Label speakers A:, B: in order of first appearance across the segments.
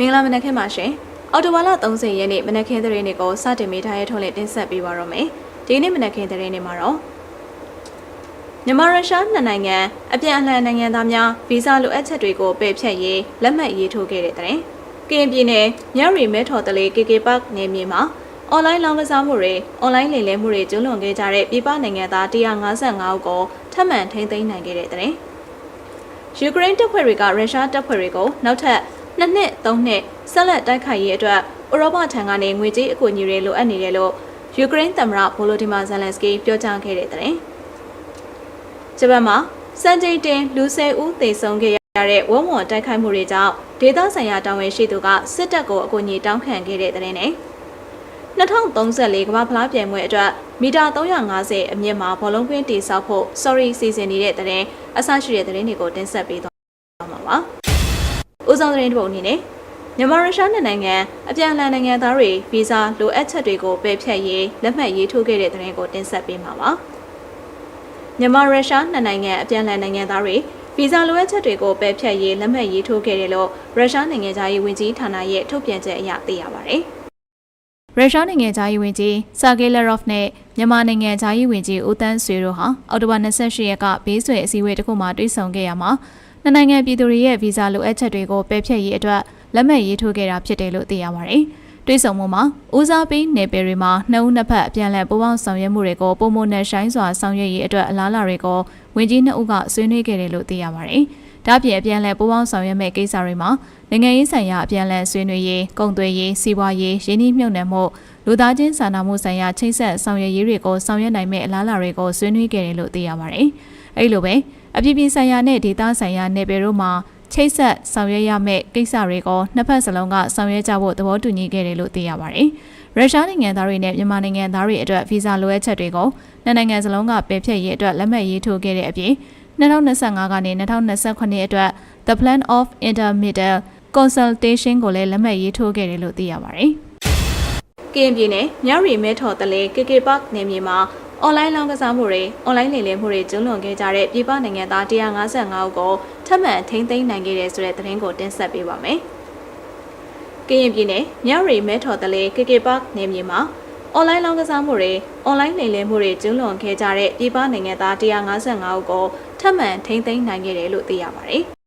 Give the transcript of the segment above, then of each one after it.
A: မင်္ဂလာမနက်ခင်းပါရှင်အော်တိုဘာလ30ရက်နေ့မနက်ခင်းသတင်းတွေကိုစတင်မိထားရထုံးနဲ့တင်ဆက်ပေးပါတော့မယ်ဒီနေ့မနက်ခင်းသတင်းတွေမှာတော့မြန်မာရုရှားနှစ်နိုင်ငံအပြန်အလှန်နိုင်ငံသားများဗီဇလိုအပ်ချက်တွေကိုပယ်ဖျက်ရေးလက်မှတ်ရေးထိုးခဲ့တဲ့တဲ့ကရင်ပြည်နယ်မြရီမဲထော်တလေး KK Park နယ်မြေမှာအွန်လိုင်းလောင်းကစားမှုတွေအွန်လိုင်းလိမ်လည်မှုတွေကျူးလွန်ခဲ့ကြတဲ့ပြည်ပနိုင်ငံသား155ဦးကိုထပ်မံထိန်းသိမ်းနိုင်ခဲ့တဲ့တဲ့ယူကရိန်းတပ်ဖွဲ့တွေကရုရှားတပ်ဖွဲ့တွေကိုနောက်ထပ် နှစ်နှစ်သုံးနှစ်ဆက်လက်တိုက်ခိုက်ရေးအတွက်ဥရောပထံကနေငွေကြေးအကူအညီတွေလိုအပ်နေတယ်လို့ယူကရိန်းသမ္မတဗိုလိုဒီမာဇယ်လန်စကီပြောကြားခဲ့တဲ့တဲ့ဂျပန်မှာစံချိန်တင်လူဆယ်ဦးသေဆုံးခဲ့ရတဲ့ဝုံဝွန်တိုက်ခိုက်မှုတွေကြောင့်ဒေသဆိုင်ရာတာဝန်ရှိသူကစစ်တပ်ကိုအကူအညီတောင်းခံခဲ့တဲ့တဲ့နဲ့2034ကမ္ဘာဖလားပြိုင်ပွဲအတွက်မီတာ350အမြင့်မှာဘောလုံးကွင်းတည်ဆောက်ဖို့ sorry စီစဉ်နေတဲ့တဲ့အဆရှိတဲ့တဲ့တွေကိုတင်ဆက်ပေးသွားမှာပါ။ဦး ဆောင်တဲ့တဲ့ပုံအနေနဲ့မြန်မာရုရှားနှစ်နိုင်ငံအပြန်အလှန်နိုင်ငံသားတွေဗီဇာလိုအပ်ချက်တွေကိုပယ်ဖျက်ရေးလက်မှတ်ရေးထိုးခဲ့တဲ့တဲ့ကိုတင်ဆက်ပေးမှာပါ။မြန်မာရုရှားနှစ်နိုင်ငံအပြန်အလှန်နိုင်ငံသားတွေဗီဇာလိုအပ်ချက်တွေကိုပယ်ဖျက်ရေးလက်မှတ်ရေးထိုးခဲ့တယ်လို့ရုရှားနိုင်ငံသားရေးဝန်ကြီးဌာနရဲ့ထုတ်ပြန်ချက်အရသိရပါတယ်။ရုရှားနိုင်ငံသားရေးဝန်ကြီးဆာဂေလာရော့ဖ်နဲ့မြန်မာနိုင်ငံသားရေးဝန်ကြီးဦးတန်းဆွေတို့ဟာအောက်တိုဘာ28ရက်ကဘေးဆွေအစည်းအဝေးတစ်ခုမှာတွေ့ဆုံခဲ့ရမှာ နှစ်နိုင်ငံပြည်သူတွေရဲ့ဗီဇာလိုအပ်ချက်တွေကိုပယ်ဖျက်ရေးအတွက်လက်မှတ်ရေးထိုးခဲ့တာဖြစ်တယ်လို့သိရပါတယ်။တွေ့ဆုံမှုမှာဦးစားပေးနယ်ပယ်တွေမှာနှစ်ဦးနှစ်ဖက်အပြန်အလှန်ပူးပေါင်းဆောင်ရွက်မှုတွေကိုပုံမနဲ့ဆိုင်စွာဆောင်ရွက်ရေးအတွက်အလားအလာတွေကိုဝန်ကြီးနှစ်ဦးကဆွေးနွေးခဲ့တယ်လို့သိရပါတယ်။ဒါ့အပြင်အပြန်အလှန်ပူးပေါင်းဆောင်ရွက်မဲ့ကိစ္စတွေမှာနိုင်ငံရေးဆိုင်ရာအပြန်အလှန်ဆွေးနွေးရေး၊ကုန်သွယ်ရေး၊စီးပွားရေး၊ရင်းနှီးမြှုပ်နှံမှုလူသားချင်းစာနာမှုဆိုင်ရာချိတ်ဆက်ဆောင်ရွက်ရေးတွေကိုဆောင်ရွက်နိုင်မဲ့အလားအလာတွေကိုဆွေးနွေးခဲ့တယ်လို့သိရပါတယ်။အဲဒီလိုပဲ အပြည်ပြည်ဆိုင်ရာနဲ့ဒေသဆိုင်ရာနယ်ပယ်တို့မှာချိတ်ဆက်ဆောင်ရွက်ရမယ့်ကိစ္စတွေကိုနှစ်ဖက်စလုံးကဆောင်ရွက်ကြဖို့သဘောတူညီခဲ့တယ်လို့သိရပါတယ်။ရုရှားနိုင်ငံသားတွေနဲ့မြန်မာနိုင်ငံသားတွေအတွက်ဗီဇာလိုအပ်ချက်တွေကိုနှစ်နိုင်ငံစလုံးကပယ်ဖျက်ရေးအတွက်လက်မှတ်ရေးထိုးခဲ့တဲ့အပြင်2025ကနေ2028အတွက် The Plan of Intermediate Consultation ကိုလည်းလက်မှတ်ရေးထိုးခဲ့တယ်လို့သိရပါတယ်။ကရင်ပြည်နယ်မြရီမဲထော်တလဲ KK Park နယ်မြေမှာ အွန်လိုင်းလောင်းကစားမှုတွေအွန်လိုင်းလိမ်လည်မှုတွေကျူးလွန်ခဲ့ကြတဲ့ပြည်ပနိုင်ငံသား155ဦးကိုထပ်မံထိန်းသိမ်းနိုင်ခဲ့တဲ့ဆိုတဲ့သတင်းကိုတင်ဆက်ပေးပါမယ်။ကရင်ပြည်နယ်မြရီမဲထော်တလဲ KK Park နယ်မြေမှာအွန်လိုင်းလောင်းကစားမှုတွေအွန်လိုင်းလိမ်လည်မှုတွေကျူးလွန်ခဲ့ကြတဲ့ပြည်ပနိုင်ငံသား155ဦးကိုထပ်မံထိန်းသိမ်းနိုင်ခဲ့တယ်လို့သိရပါတယ်။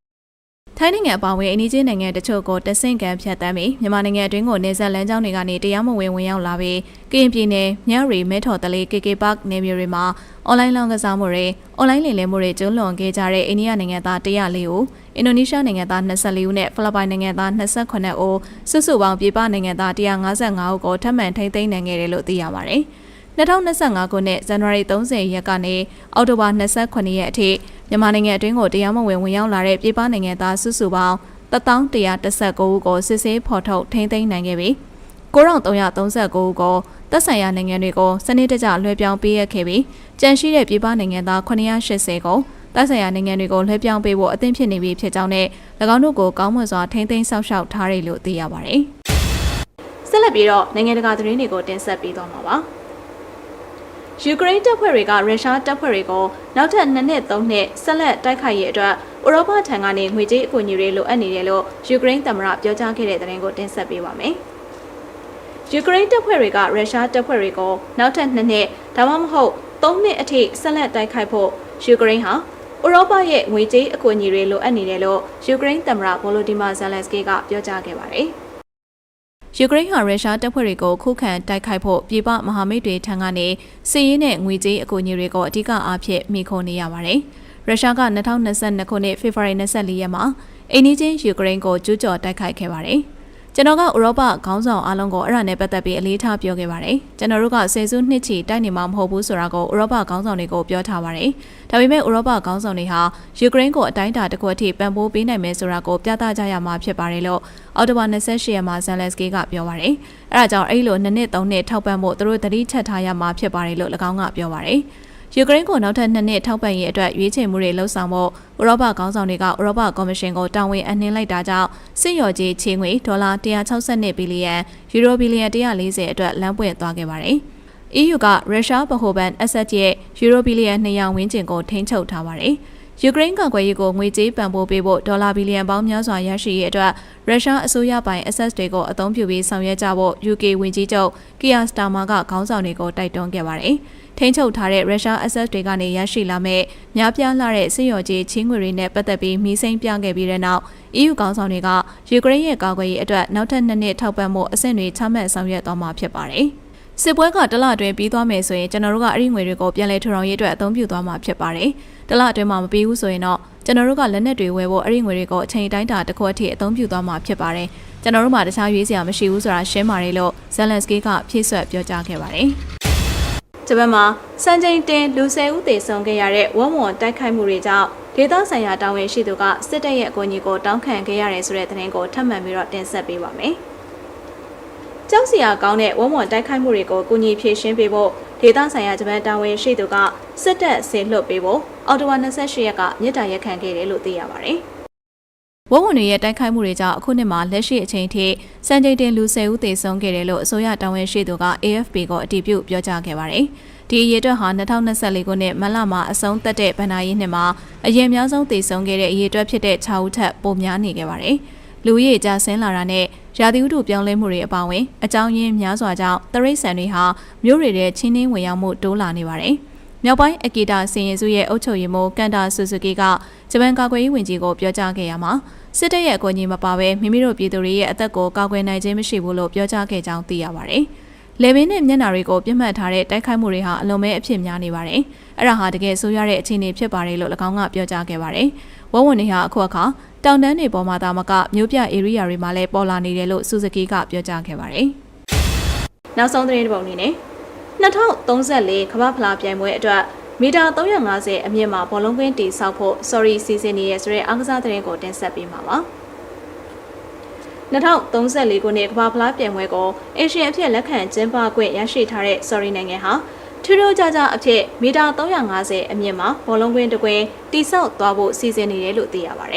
A: ထိုင်းနိုင်ငံအပါအဝင်အနီးချင်းနိုင်ငံတချို့ကိုတဆင့်ကန်ဖြတ်တမ်းပြီးမြန်မာနိုင်ငံအတွင်းကိုနေဆက်လမ်းကြောင်းတွေကနေတရားမဝင်ဝင်ရောက်လာပြီးကရင်ပြည်နယ်မြရီမဲထော်တလေး KK Park နေမျိုးတွေမှာအွန်လိုင်းလောင်းကစားမှုတွေအွန်လိုင်းလိမ်လည်မှုတွေကျုံးလွန်ခဲ့ကြတဲ့အိန္ဒိယနိုင်ငံသား104ဦးအင်ဒိုနီးရှားနိုင်ငံသား24ဦးနဲ့ဖိလစ်ပိုင်နိုင်ငံသား28ဦးစုစုပေါင်းပြည်ပနိုင်ငံသား155ဦးကိုထပ်မံထိန်းသိမ်းနိုင်ခဲ့တယ်လို့သိရပါတယ်။ 2025ခုနှစ်ဇန်နဝါရီ30ရက်ကနေအောက်တိုဘာ29ရက်အထိမြန်မာနိုင်ငံအတွင်းကိုတရားမဝင်ဝင်ရောက်လာတဲ့ပြည်ပနိုင်ငံသားစုစုပေါင်း1119ဦးကိုစစ်ဆေးဖော်ထုတ်ထိန်းသိမ်းနိုင်ခဲ့ပြီး9339ဦးကိုသက်ဆိုင်ရာနိုင်ငံတွေကိုစနစ်တကျလွှဲပြောင်းပေးရခဲ့ပြီးကြန့်ရှိတဲ့ပြည်ပနိုင်ငံသား980ကိုသက်ဆိုင်ရာနိုင်ငံတွေကိုလွှဲပြောင်းပေးဖို့အသင့်ဖြစ်နေပြီဖြစ်ကြောင်းနဲ့၎င်းတို့ကိုကောင်းမွန်စွာထိန်းသိမ်းစောင့်ရှောက်ထားတယ်လို့သိရပါတယ်။ဆက်လက်ပြီးတော့နိုင်ငံတကာသတင်းတွေကိုတင်ဆက်ပေးသွားမှာပါ။ ယူကရိန်းတပ်ဖွဲ့တွေကရုရှားတပ်ဖွဲ့တွေကိုနောက်ထပ်2နှစ်3နှစ်ဆက်လက်တိုက်ခိုက်ရေးအတွက်ဥရောပထံကနေငွေကြေးအကူအညီတွေလိုအပ်နေတယ်လို့ယူကရိန်းသမ္မတပြောကြားခဲ့တဲ့သတင်းကိုတင်ဆက်ပေးပါမယ်။ယူကရိန်းတပ်ဖွဲ့တွေကရုရှားတပ်ဖွဲ့တွေကိုနောက်ထပ်2နှစ်ဒါမှမဟုတ်3နှစ်အထိဆက်လက်တိုက်ခိုက်ဖို့ယူကရိန်းဟာဥရောပရဲ့ငွေကြေးအကူအညီတွေလိုအပ်နေတယ်လို့ယူကရိန်းသမ္မတဗိုလိုဒီမာဇယ်လန်စကီကပြောကြားခဲ့ပါတယ်။ ယူကရိန်းဟာရုရှားတပ်ဖွဲ့တွေကိုခုခံတိုက်ခိုက်ဖို့ပြည်ပမဟာမိတ်တွေထံကနေစစ်ရေးနဲ့ငွေကြေးအကူအညီတွေကိုအဓိကအားဖြင့်မိခိုနေရပါတယ်။ရုရှားက2022ခုနှစ်ဖေဖော်ဝါရီ24ရက်မှာအိန္ဒိချင်းယူကရိန်းကိုကျူးကျော်တိုက်ခိုက်ခဲ့ပါတယ်။ ကျွန်တော်ကဥရောပခေါင်းဆောင်အားလုံးကိုအဲ့ဒါနဲ့ပတ်သက်ပြီးအလေးထားပြောခဲ့ပါတယ်ကျွန်တော်တို့ကဆယ်စုနှစ်ချီတိုက်နေမှာမဟုတ်ဘူးဆိုတာကိုဥရောပခေါင်းဆောင်တွေကိုပြောထားပါတယ်ဒါပေမဲ့ဥရောပခေါင်းဆောင်တွေဟာယူကရိန်းကိုအတိုင်းအတာတစ်ခုအထိပံ့ပိုးပေးနိုင်မယ်ဆိုတာကိုပြသကြရမှာဖြစ်ပါတယ်လို့အော်တိုဘာ28ရက်မှာဇန်လက်စကီကပြောပါတယ်အဲ့ဒါကြောင့်အဲ့လိုနှစ်နှစ်သုံးနှစ်ထောက်ပံ့ဖို့သူတို့တတိချက်ထားရမှာဖြစ်ပါတယ်လို့၎င်းကပြောပါတယ် ယူကရိန်းကိုနောက်ထပ်နှစ်နှစ်ထောက်ပံ့ရေးအတွက်ရွေးချယ်မှုတွေလှုပ်ဆောင်ဖို့ဥရောပခေါင်းဆောင်တွေကဥရောပကော်မရှင်ကိုတာဝန်အနှင်းလိုက်တာကြောင့်စစ်ရော်ကြီးချေငွေဒေါ်လာ162ဘီလီယံယူရိုဘီလီယံ140အတွက်လမ်းပွင့်သွားခဲ့ပါတယ်။ EU ကရုရှားဗဟိုဘဏ် asset ရဲ့ယူရိုဘီလီယံ200ဝန်းကျင်ကိုထိန်းချုပ်ထားပါတယ်။ ယူကရိန်းကာကွယ်ရေးကိုငွေကြေးပံ့ပိုးပေးဖို့ဒေါ်လာဘီလီယံပေါင်းများစွာရရှိရေးအတွက်ရုရှားအစိုးရပိုင် assets တွေကိုအသုံးပြုပြီးဆောင်ရွက်ကြဖို့ UK ဝန်ကြီးချုပ်ကီယာစတာမာကခေါင်းဆောင်တွေကိုတိုက်တွန်းခဲ့ပါတယ်။ထိန်းချုပ်ထားတဲ့ရုရှား assets တွေကနေရရှိလာမဲ့များပြားလာတဲ့စစ်ရော်ကြီးချင်းငွေတွေနဲ့ပတ်သက်ပြီးမီးစိမ်းပြခဲ့ပြီးတဲ့နောက် EU ခေါင်းဆောင်တွေကယူကရိန်းရဲ့ကာကွယ်ရေးအတွက်နောက်ထပ်နှစ်နှစ်ထောက်ပံ့မှုအဆင့်တွေချမှတ်ဆောင်ရွက်သွားမှာဖြစ်ပါတယ်။ စစ်ပွဲကတလအတွင်းပြီးသွားမယ်ဆိုရင်ကျွန်တော်တို့ကအဲ့ဒီငွေတွေကိုပြန်လည်ထူထောင်ရေးအတွက်အသုံးပြုသွားမှာဖြစ်ပါတယ်။တလအတွင်းမှာမပြီးဘူးဆိုရင်တော့ကျွန်တော်တို့ကလက်နက်တွေဝယ်ဖို့အဲ့ဒီငွေတွေကိုအချိန်တိုင်းတာတစ်ခုအထိအသုံးပြုသွားမှာဖြစ်ပါတယ်။ကျွန်တော်တို့မှာတခြားရွေးစရာမရှိဘူးဆိုတာရှင်းပါတယ်လို့ဇယ်လန်စကီကဖြည့်ဆွတ်ပြောကြားခဲ့ပါတယ်။ဂျပန်မှာစံချိန်တင်လူဆယ်ဦးသေဆုံးခဲ့ရတဲ့ဝုံဝွန်တိုက်ခိုက်မှုတွေကြောင့်ဒေသဆိုင်ရာတာဝန်ရှိသူကစစ်တပ်ရဲ့အကူအညီကိုတောင်းခံခဲ့ရတယ်ဆိုတဲ့သတင်းကိုထပ်မံပြီးတော့တင်ဆက်ပေးပါမယ်။ ကြောက်စရာကောင်းတဲ့ဝုံဝွန်တိုက်ခိုက်မှုတွေကိုကူညီဖြေရှင်းပေးဖို့ဒေသဆိုင်ရာဂျပန်တာဝန်ရှိသူကစစ်တပ်ဆေလွတ်ပေးဖို့အော်တိုဝါ28ရက်ကမြစ်တာရက်ခံခဲ့တယ်လို့သိရပါတယ်။ဝုံဝန်တွေရဲ့တိုက်ခိုက်မှုတွေကြောင့်အခုနှစ်မှာလက်ရှိအချိန်ထိစံချိန်တင်လူ10ဦးသေဆုံးခဲ့တယ်လို့အစိုးရတာဝန်ရှိသူက AFP ကိုအတည်ပြုပြောကြားခဲ့ပါတယ်။ဒီအရေအတွက်ဟာ2024ခုနှစ်မလမှာအဆုံးသက်တဲ့ဗန်နာရေးနှစ်မှာအရင်အများဆုံးသေဆုံးခဲ့တဲ့အရေအတွက်ဖြစ်တဲ့6ဦးထက်ပိုများနေခဲ့ပါတယ်။လူဦးရေကျဆင်းလာတာနဲ့ ရာသီဥတုပြောင်းလဲမှုတွေအပါအဝင်အကြောင်းရင်းများစွာကြောင့်တရိတ်ဆန်တွေဟာမြို့တွေထဲချင်းနှင်းဝင်ရောက်မှုတိုးလာနေပါတယ်။မြောက်ပိုင်းအကီတာစင်ရင်စုရဲ့အုပ်ချုပ်ရေးမှူးကန်တာဆူဇူကီကဂျပန်ကာကွယ်ရေးဝန်ကြီးကိုပြောကြားခဲ့ရမှာစစ်တပ်ရဲ့အကူအညီမပါဘဲမိမိတို့ပြည်သူတွေရဲ့အသက်ကိုကာကွယ်နိုင်ခြင်းမရှိဘူးလို့ပြောကြားခဲ့ကြောင်းသိရပါတယ်။လေဘင်းနဲ့မျက်နှာတွေကိုပြတ်မှတ်ထားတဲ့တိုက်ခိုက်မှုတွေဟာအလွန်ပဲအဖြစ်များနေပါတယ်။အဲ့ဒါဟာတကယ်ဆိုးရတဲ့အခြေအနေဖြစ်ပါတယ်လို့၎င်းကပြောကြားခဲ့ပါတယ်။ဝဝဝန်တွေဟာအခုအခါ တောင်တန်းတွေပေါ်မှာသာမကမြို့ပြဧရိယာတွေမှာလည်းပေါ်လာနေတယ်လို့ဆူဇကီကပြောကြားခဲ့ပါတယ်။နောက်ဆုံးသတင်းတစ်ပုဒ်အနေနဲ့2034ကမ္ဘာဖလားပြိုင်ပွဲအတွက်မီတာ350အမြင့်မှာဘောလုံးကွင်းတီဆောက်ဖို့ sorry စီစဉ်နေရဆိုတဲ့အားကစားသတင်းကိုတင်ဆက်ပေးမှာပါ။2034ခုနှစ်ကမ္ဘာဖလားပြိုင်ပွဲကိုအေရှင်အဖြစ်လက်ခံကျင်းပခွင့်ရရှိထားတဲ့ sorry နိုင်ငံဟာထူးထူးခြားခြားအဖြစ်မီတာ350အမြင့်မှာဘောလုံးကွင်းတစ်ကွင်းတိဆောက်သွားဖို့စီစဉ်နေတယ်လို့သိရပါတ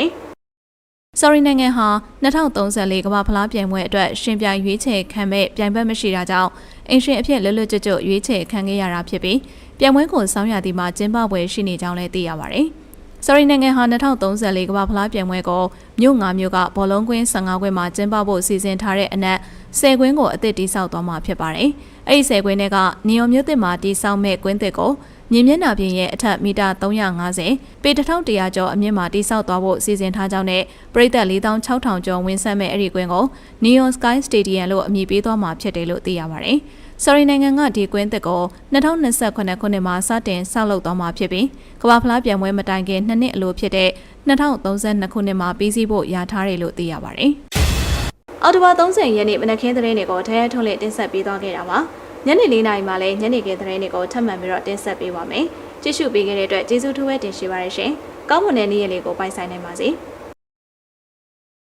A: ယ်။ Sorry နိုင်ငံဟာ2034ကမ္ဘာဖလားပြိုင်ပွဲအတွက်ရှင်ပြိုင်ရွေးချယ်ခံမဲ့ပြိုင်ဘက်မရှိတာကြောင့်အင်ရှင်အဖြစ်လွတ်လွတ်ကျွတ်ကျွတ်ရွေးချယ်ခံခဲ့ရတာဖြစ်ပြီးပြိုင်ပွဲကိုစောင်းရသည်မှာကျင်းပပွဲရှိနေကြောင်းလည်းသိရပါတယ်။ Sorry နိုင်ငံဟာ2034ကမ္ဘာဖလားပြိုင်ပွဲကိုမြို့၅မြို့ကဘောလုံးကွင်း15ကွင်းမှာကျင်းပဖို့စီစဉ်ထားတဲ့အနက်10ကွင်းကိုအသစ်တိစောက်သွားမှာဖြစ်ပါတယ်။အဲ့ဒီ10ကွင်းတွေကနီယိုမြို့သစ်မှာတိစောက်မဲ့ကွင်းသစ်ကို မြင်းမျက်နှာပြင်ရဲ့အထက်မီတာ350ပေ1100ကျော်အမြင့်မှာတိစောက်သွားဖို့စီစဉ်ထားကြောင်းနဲ့ပြည်သက်4600ကျော်ဝင်ဆက်မဲ့အဲ့ဒီကွင်းကို Neon Sky Stadium လို့အမည်ပေးသွားမှာဖြစ်တယ်လို့သိရပါတယ်။ Sorry နိုင်ငံကဒီကွင်းသစ်ကို2028ခုနှစ်မှာစတင်ဆောက်လုပ်သွားမှာဖြစ်ပြီးကမ္ဘာဖလားပြိုင်ပွဲမတိုင်ခင်နှစ်နှစ်အလိုဖြစ်တဲ့2032ခုနှစ်မှာပြီးစီးဖို့ရာထားတယ်လို့သိရပါတယ်။အော်တိုဘာ30ရက်နေ့မနက်ခင်းသတင်းတွေကိုထရဲထုတ်လက်တင်ဆက်ပေးသွားခဲ့တာပါ။ ညနေ၄နာရီမှလည်းညနေခင်းသတင်းတွေကိုထပ်မံပြီးတော့တင်ဆက်ပေးပါမယ်။ကြည့်ရှုပေးခဲ့တဲ့အတွက်ကျေးဇူးထူးပဲတင်ရှိပါရရှင်။ကောင်းမွန်တဲ့နေ့ရက်လေးကိုပိုင်ဆိုင်နိုင်ပါစေ။